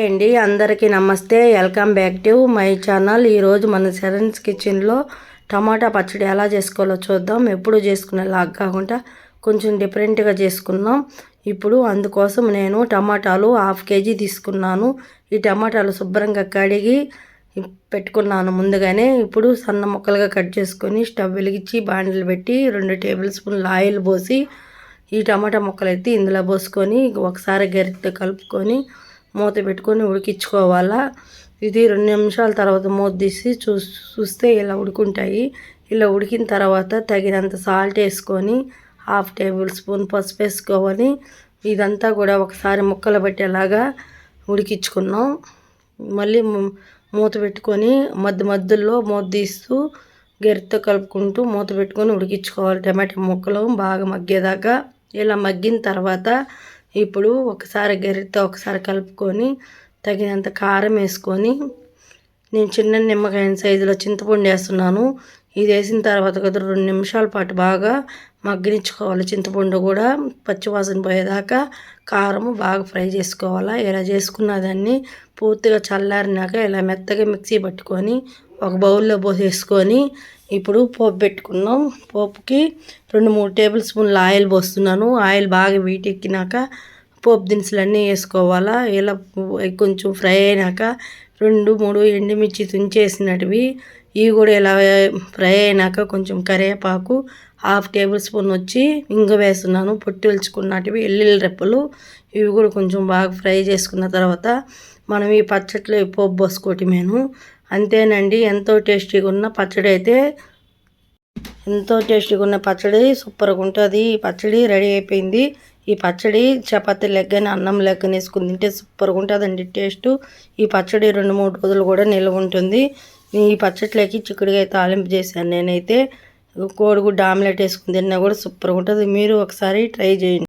అండి. అందరికీ నమస్తే. Welcome back to my channel. ఈరోజు మన సెరన్స్ కిచెన్లో టమాటా పచ్చడి ఎలా చేసుకోవాలో చూద్దాం. ఎప్పుడు చేసుకునేలాగా కాకుండా కొంచెం డిఫరెంట్గా చేసుకున్నాం ఇప్పుడు అందుకోసం నేను టమాటాలు హాఫ్ కేజీ తీసుకున్నాను. ఈ టమాటాలు శుభ్రంగా కడిగి పెట్టుకున్నాను ముందుగానే. ఇప్పుడు సన్న ముక్కలుగా కట్ చేసుకొని స్టవ్ వెలిగించి బాండిలు పెట్టి రెండు టేబుల్ స్పూన్ల ఆయిల్ పోసి ఈ టమాటా ముక్కలు ఎత్తి ఇందులో పోసుకొని ఒకసారి గరిటెతో కలుపుకొని మూత పెట్టుకొని ఉడికించుకోవాలా? ఇది రెండు నిమిషాల తర్వాత మూత తీసి చూ చూస్తే ఇలా ఉడుకుంటాయి. ఇలా ఉడికిన తర్వాత తగినంత సాల్ట్ వేసుకొని హాఫ్ టేబుల్ స్పూన్ పసుపు వేసుకోవాలి ఇదంతా కూడా ఒకసారి ముక్కలు పెట్టేలాగా ఉడికించుకున్నాం. మళ్ళీ మూత పెట్టుకొని మధ్య మధ్యలో మూత తీస్తూ గరితో కలుపుకుంటూ మూత పెట్టుకొని ఉడికించుకోవాలి. టమాటా ముక్కలు బాగా మగ్గేదాకా. ఇలా మగ్గిన తర్వాత ఇప్పుడు ఒకసారి గరిటతో ఒకసారి కలుపుకొని తగినంత కారం వేసుకొని నేను చిన్న నిమ్మకాయ సైజులో చింతపండు వేస్తున్నాను. ఇది వేసిన తర్వాత ఒక రెండు నిమిషాల పాటు బాగా మగ్గనిచ్చుకోవాలి. చింతపండు కూడా పచ్చివాసన పోయేదాకా కారం బాగా ఫ్రై చేసుకోవాలా? ఇలా చేసుకున్న దాన్ని పూర్తిగా చల్లారినాక ఇలా మెత్తగా మిక్సీ పట్టుకొని ఒక బౌల్లో పోసేసుకొని ఇప్పుడు పోపు పెట్టుకున్నాం. పోపుకి రెండు మూడు టేబుల్ స్పూన్ల ఆయిల్ పోస్తున్నాను. ఆయిల్ బాగా వీటెక్కినాక పోపు దినుసులు అన్నీ వేసుకోవాలా. ఇలా కొంచెం ఫ్రై అయినాక రెండు మూడు ఎండుమిర్చి తుంచేసినటివి. ఇవి కూడా ఇలా ఫ్రై అయినాక కొంచెం కరివేపాకు హాఫ్ టేబుల్ స్పూన్ వచ్చి ఇంగ వేస్తున్నాను. పొట్టి వెలుచుకున్నటివి ఎల్లుల్లి రెప్పలు ఇవి కూడా కొంచెం బాగా ఫ్రై చేసుకున్న తర్వాత మనం ఈ పచ్చట్లో పోపు పోసుకోవటమేను. అంతేనండి ఎంతో టేస్టీగా ఉన్న పచ్చడి అయితే ఎంతో టేస్టీగా ఉన్న పచ్చడి సూపర్గా ఉంటుంది ఈ పచ్చడి రెడీ అయిపోయింది. ఈ పచ్చడి చపాతీ లెక్కని అన్నం లెక్కని వేసుకుని తింటే సూపర్గా ఉంటుందండి టేస్ట్. ఈ పచ్చడి రెండు మూడు రోజులు కూడా నిల్వ ఉంటుంది ఈ పచ్చట్లోకి చిక్కుడుగా తాలింపు చేశాను నేనైతే. కోడిగుడ్డు ఆమ్లెట్ వేసుకుని తిన్నా కూడా సూపర్గా ఉంటుంది మీరు ఒకసారి ట్రై చేయండి.